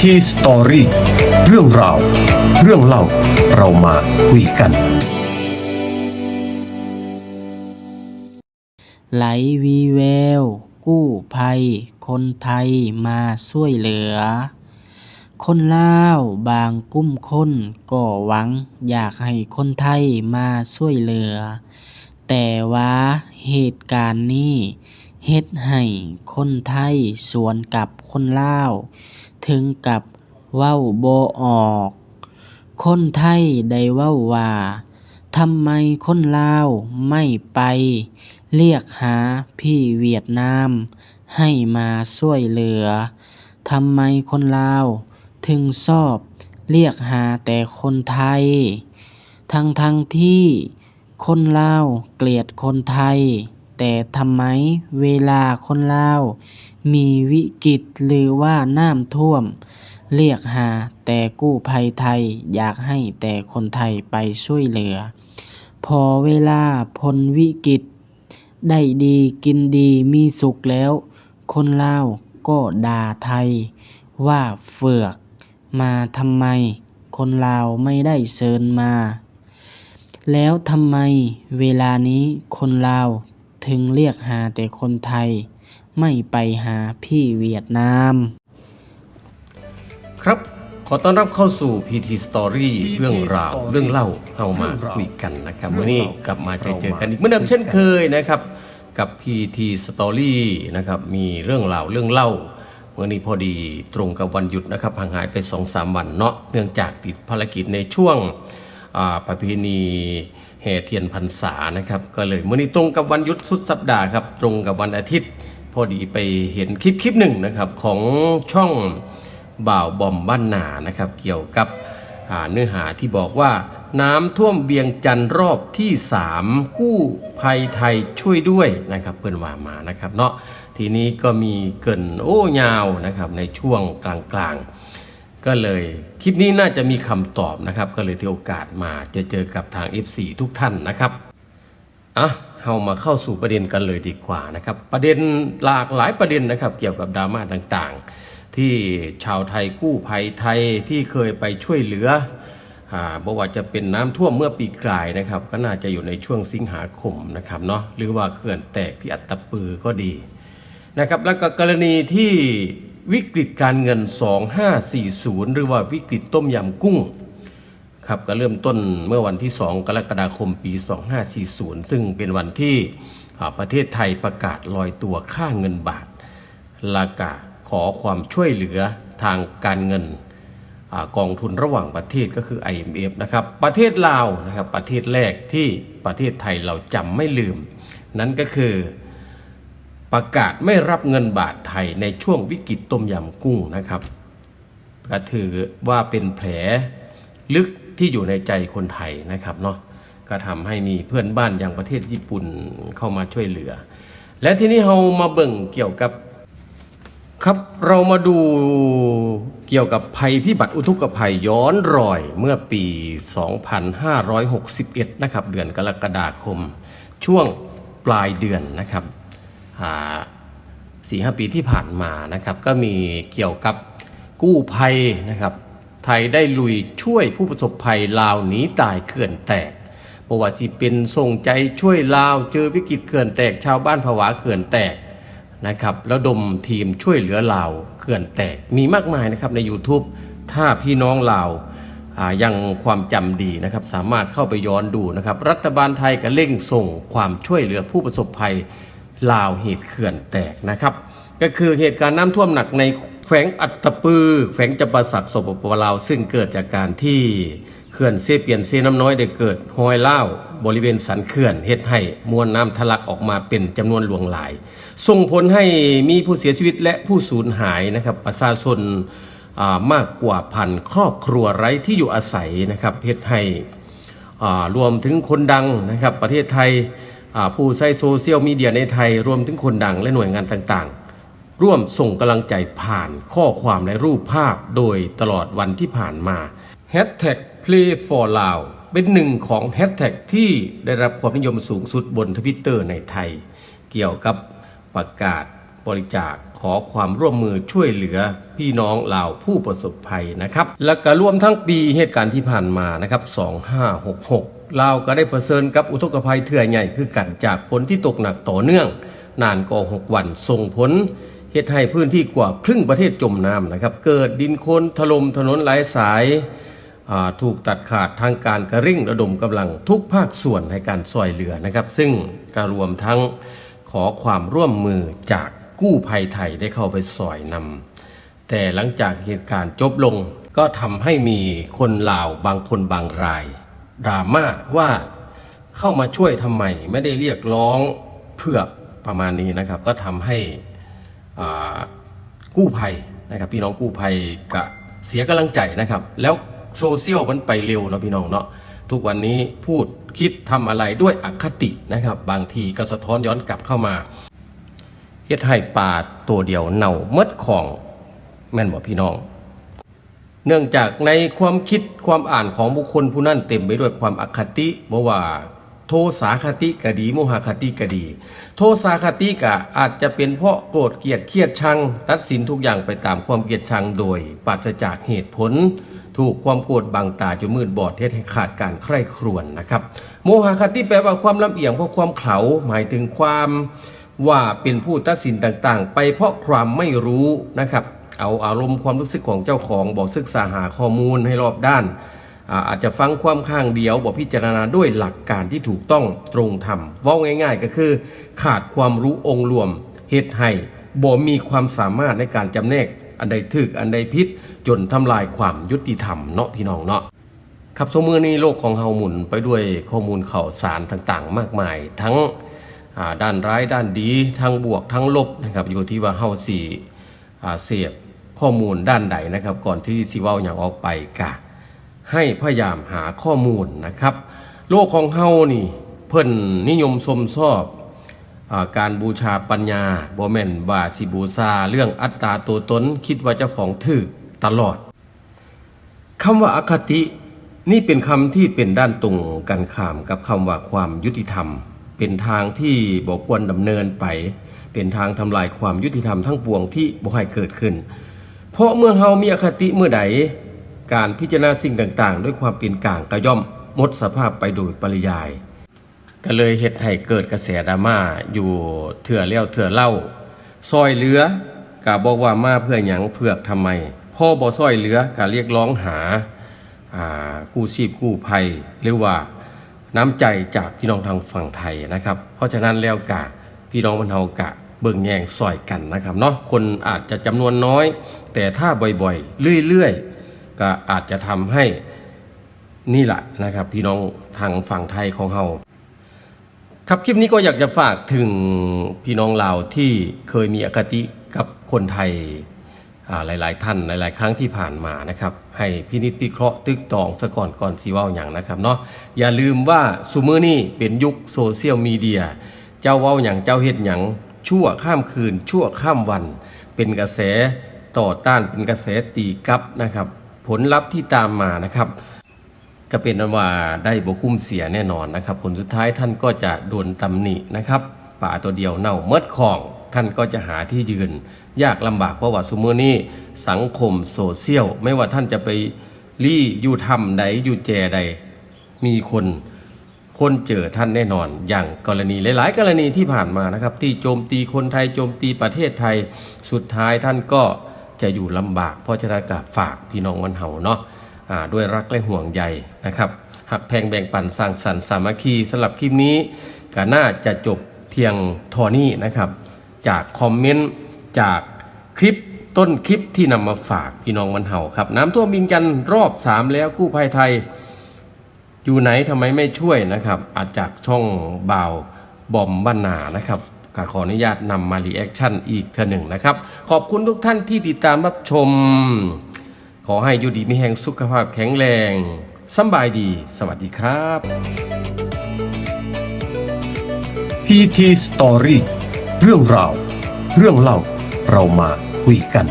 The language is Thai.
t Story เรื่องราว เรื่องเล่าเรามาคุยกัน ไหลวีแวว กู้ภัย คนไทยมาช่วยเหลือ คนลาวบางกุ้มคนก็หวัง อยากให้คนไทยมาช่วยเหลือ แต่ว่าเหตุการณ์นี้เฮ็ดให้คนไทยสวนกับคนลาว ถึงกับเว้าบ่ออก คนไทยได้เว้าว่าทำไมคนลาวไม่ไปเรียกหาพี่เวียดนามให้มาช่วยเหลือ ทำไมคนลาวถึงชอบเรียกหาแต่คนไทย ทั้งทั้งที่คนลาวเกลียดคนไทย แต่ทำไมเวลาคนลาว มีวิกฤตหรือว่าน้ำท่วม เรียกหาแต่กู้ภัยไทย อยากให้แต่คนไทยไปช่วยเหลือ พอเวลาพ้นวิกฤต ได้ดีกินดีมีสุขแล้ว คนลาวก็ด่าไทย ว่าเฟือกมาทำไม คนลาวไม่ได้เชิญมา แล้วทำไมเวลานี้คนลาว ถึงเรียกหาแต่คนไทย ไม่ไปหาพี่เวียดนาม ครับ ขอต้อนรับเข้าสู่ PT Story เรื่องราวเรื่องเล่าเอามาคุยกันนะครับวันนี้กลับมาเจอเจอกันอีกเหมือนเดิมเช่นเคยนะครับกับ PT Story นะครับมีเรื่องราวเรื่องเล่าวันนี้พอดีตรงกับวันหยุดนะครับห่างหายไป2อสวันเนาะเนื่องจากติดภารกิจในช่วงอ่า ประเพณีแห่เทียนพรรษานะครับก็เลยมื่อนี้ตรงกับวันหยุดสุดสัปดาห์ครับตรงกับวันอาทิตย์ พอดีไปเห็นคลิปคลิปหนึ่งนะครับของช่องบ่าวบอมบ้านนานะครับเกี่ยวกับเนื้อหาที่บอกว่าน้ำท่วมเวียงจันทร์รอบที่ 3 กู้ภัยไทยช่วยด้วยนะครับเพื่อนว่ามานะครับเนาะทีนี้ก็มีเกินโอ้ยาวนะครับในช่วงกลางๆ ก็เลยคลิปนี้น่าจะมีคำตอบนะครับ ก็เลยถือโอกาสมาจะเจอกับทาง FC ทุกท่านนะครับอะเรามาเข้าสู่ประเด็นกันเลยดีกว่านะครับ ประเด็นหลากหลายประเด็นนะครับ เกี่ยวกับดราม่าต่างๆ ที่ชาวไทยกู้ภัยไทยที่เคยไปช่วยเหลืออ่าบอกว่าจะเป็นน้ำท่วมเมื่อปีกลายนะครับ ก็น่าจะอยู่ในช่วงสิงหาคมนะครับเนาะหรือว่าเขื่อนแตกที่อัตตปือก็ดีนะครับ แล้วก็กรณีที่ วิกฤตการเงิน 2540 หรือว่าวิกฤตต้มยำกุ้งครับก็เริ่มต้นเมื่อวันที่ 2 กรกฎาคมปี 2540 ซึ่งเป็นวันที่ประเทศไทยประกาศลอยตัวค่าเงินบาทลากาขอความช่วยเหลือทางการเงินอกองทุนระหว่างประเทศก็คือ IMF นะครับ ประเทศลาวนะครับประเทศแรกที่ประเทศไทยเราจำไม่ลืม นั้นก็คือ ประกาศไม่รับเงินบาทไทยในช่วงวิกฤตต้มยำกุ้งนะครับ ก็ถือว่าเป็นแผลลึกที่อยู่ในใจคนไทยนะครับเนาะก็ทำให้มีเพื่อนบ้านอย่างประเทศญี่ปุ่นเข้ามาช่วยเหลือ และทีนี้เรามาเบิ่งเกี่ยวกับครับเรามาดูเกี่ยวกับภัยพิบัติอุทกภัยย้อนรอยเมื่อปี 2561 นะครับ เดือนกรกฎาคม ช่วงปลายเดือนนะครับ สี่ห้าปีที่ผ่านมานะครับ ก็มีเกี่ยวกับกู้ภัยนะครับ ไทยได้ลุยช่วยผู้ประสบภัยลาวหนีตายเขื่อนแตกประวัติสิเป็นส่งใจช่วยลาวเจอวิกฤตเขื่อนแตกชาวบ้านผวาเขื่อนแตกนะครับแล้วดมทีมช่วยเหลือลาวเขื่อนแตกมีมากมายนะครับใน YouTube ถ้าพี่น้องลาวยังความจำดีนะครับสามารถเข้าไปย้อนดูนะครับ รัฐบาลไทยก็เร่งส่งความช่วยเหลือผู้ประสบภัย ลาวเหตุเขื่อนแตกนะครับ ก็คือเหตุการณ์น้ำท่วมหนักในแขวงอัตตปือ แขวงจำปาสักสปปลาว ซึ่งเกิดจากการที่เขื่อนเซเปียนเซน้ำน้อยได้เกิดหอยเล่าบริเวณสันเขื่อนเฮ็ดให้มวลน้ำทะลักออกมาเป็นจำนวนหลวงหลาย ส่งผลให้มีผู้เสียชีวิตและผู้สูญหายนะครับประชาชนมากกว่าพันครอบครัวไร้ที่อยู่อาศัยนะครับเฮ็ดให้รวมถึงคนดังนะครับประเทศไทย ผู้ใช้โซเชียลมีเดียในไทยรวมถึงคนดังและหน่วยงานต่างๆ ร่วมส่งกำลังใจผ่านข้อความและรูปภาพโดยตลอดวันที่ผ่านมา Hashtag Play for Lao เป็นหนึ่งของแฮชแท็กที่ได้รับความนิยมสูงสุดบนทวิตเตอร์ในไทย เกี่ยวกับประกาศบริจาคขอความร่วมมือช่วยเหลือพี่น้องลาวผู้ประสบภัยนะครับ และก็รวมทั้งปีเหตุการณ์ที่ผ่านมานะครับ 2566 ลาวก็ได้เผชิญกับอุทกภัยเถื่อใหญ่คือกันจากฝนที่ตกหนักต่อเนื่อง นานกว่า6วันส่งผลเหตุให้พื้นที่กว่าครึ่งประเทศจมน้ำนะครับ เกิดดินโคลนถล่มถนนหลายสายาถูกตัดขาดทางการกระริ่งระดมกำลังทุกภาคส่วนในการช่วยเหลือนะครับ ซึ่งก็รวมทั้งขอความร่วมมือจากกู้ภัยไทยได้เข้าไปสอยนำแต่หลังจากเหตุการณ์จบลงก็ทำให้มีคนลาวบางคนบางราย ดราม่าว่าเข้ามาช่วยทำไมไม่ได้เรียกร้องเพื่อประมาณนี้นะครับ ก็ทำให้กู้ภัยนะครับ พี่น้องกู้ภัยกะเสียกำลังใจนะครับ แล้วโซเชียลมันไปเร็วนะพี่น้องเนาะทุกวันนี้พูดคิดทำอะไรด้วยอคตินะครับ บางทีก็สะท้อนย้อนกลับเข้ามาเฮ็ดให้ป่าตัวเดียวเน่าเมดของแม่นบ่พี่น้อง เนื่องจากในความคิดความอ่านของบุคคลผู้นั้นเต็มไปด้วยความอคติบ่ว่าโทสาคติกดีโมหคติกดี โทสาคติก็อาจจะเป็นเพราะโกรธเกลียดเครียดชัง ตัดสินทุกอย่างไปตามความเกลียดชังโดยปราศจากเหตุผล ถูกความโกรธบังตาจนมืดบอดเทศให้ขาดการใคร่ครวญนะครับ โมหคติแปลว่าความลำเอียงเพราะความเขาหมายถึงความว่าเป็นผู้ตัดสินต่างๆ ไปเพราะความไม่รู้นะครับ เอาอารมณ์ความรู้สึกของเจ้าของบอกศึกษาหาข้อมูลให้รอบด้านอาจจะฟังความข้างเดียวบอกพิจารณาด้วยหลักการที่ถูกต้องตรงธรรมว่าง่าย ๆ ก็คือ ขาดความรู้องค์รวมเหตุให้บ่มีความสามารถในการจำแนก อันใดถึกอันใดพิษจนทำลายความยุติธรรมเนาะพี่น้องเนาะครับสมือนี้โลกของเฮาหมุนไปด้วยข้อมูลข่าวสารต่างๆ มากมาย ทั้งด้านร้ายด้านดีทั้งบวกทั้งลบนะครับอยู่ที่ว่าเฮาสี เสพข้อมูลด้านใดนะครับ ก่อนที่สิว้าอย่างออกไปกะให้พยายามหาข้อมูลนะครับ โลกของเฮานี่เพิ่นนิยมชมชอบอการบูชาปัญญาบ่แม่นว่าสิบูชาเรื่องอัตตาตัวตนคิดว่าเจ้าของถูกตลอดคำว่าอคตินี่เป็นคำที่เป็นด้านตรงกันข้ามกับคำว่าความยุติธรรม เป็นทางที่บ่ควรดำเนินไป เป็นทางทำลายความยุติธรรมทั้งปวงที่บ่ให้เกิดขึ้น เพราะเมื่อเฮามีอคติเมื่อใดการพิจารณาสิ่งต่างๆ ด้วยความเป็นกลางก็ย่อมหมดสภาพไปโดยปริยาย ก็เลยเฮ็ดให้เกิดกระแสดราม่าอยู่เถื่อเลี้ยวเถื่อเล่าซอยเหลือกะบอกว่ามาเพื่อหยังเพื่อกทำไมพ่อบ่ซอยเหลือกะเรียกร้องหาอ่ากู้ชีพกู้ภัยหรือว่า น้ำใจจากพี่น้องทางฝั่งไทยนะครับ เพราะฉะนั้นแล้วกะพี่น้องบรรเทากะเบิ่งแยงซอยกันนะครับเนาะคนอาจจะจำนวนน้อย แต่ถ้าบ่อยๆ เรื่อยๆ ก็อาจจะทำให้นี่แหละนะครับ พี่น้องทางฝั่งไทยของเราครับคลิปนี้ก็อยากจะฝากถึงพี่น้องลาวที่เคยมีอคติกับคนไทย หลาย ๆ ท่านหลาย ๆ ครั้งที่ผ่านมานะครับให้พินิจพิเคราะห์ตึกตองซะก่อนก่อนสีว่าอย่างนะครับเนาะอย่าลืมว่าซูเมอนี่เป็นยุคโซเชียลมีเดียเจ้าว้าอย่างเจ้าเฮ็ดอย่างชั่วข้ามคืน ชั่วข้ามวัน เป็นกระแสต่อต้านเป็นกระแสตีกลับนะครับ ผลลัพธ์ที่ตามมานะครับ ก็เป็นอันว่าได้บคุ้มเสียแน่นอนนะครับ ผลสุดท้ายท่านก็จะโดนตำหนินะครับป่าตัวเดียวเน่าเมดของ ท่านก็จะหาที่ยืน ยากลำบากเพราะว่าสมมือนี้สังคมโซเชียลไม่ว่าท่านจะไปรี่อยู่ทำใดอยู่แจใด มีคนคนเจอท่านแน่นอน อย่างกรณีหลาย ๆ กรณีที่ผ่านมานะครับ ที่โจมตีคนไทยโจมตีประเทศไทยสุดท้ายท่านก็จะอยู่ลำบาก เพราะฉะนั้นก็ฝากพี่น้องวันเฮาเนาะด้วยรักและห่วงใยนะครับหักแพงแบ่งปันสร้างสรรค์สามัคคีสำหรับคลิปนี้ก็น่าจะจบเพียงทอนี้นะครับ จากคอมเมนต์จากคลิปต้นคลิปที่นำมาฝากพี่น้องวันเห่าครับ น้ำท่วมบิงกันรอบ3แล้วกู้ภัยไทย อยู่ไหนทำไมไม่ช่วยนะครับ อาจจากช่องบ่าวบอมบ้านนานะครับขออนุญาตนำมารีแอคชั่นอีกเท่หนึ่งนะครับ ขอบคุณทุกท่านที่ติดตามรับชม ขอให้อยู่ดีมีแห่งสุขภาพแข็งแรงสบายดี สวัสดีครับ PT Story เรื่องราว เรื่องเล่าเรามาคุยกัน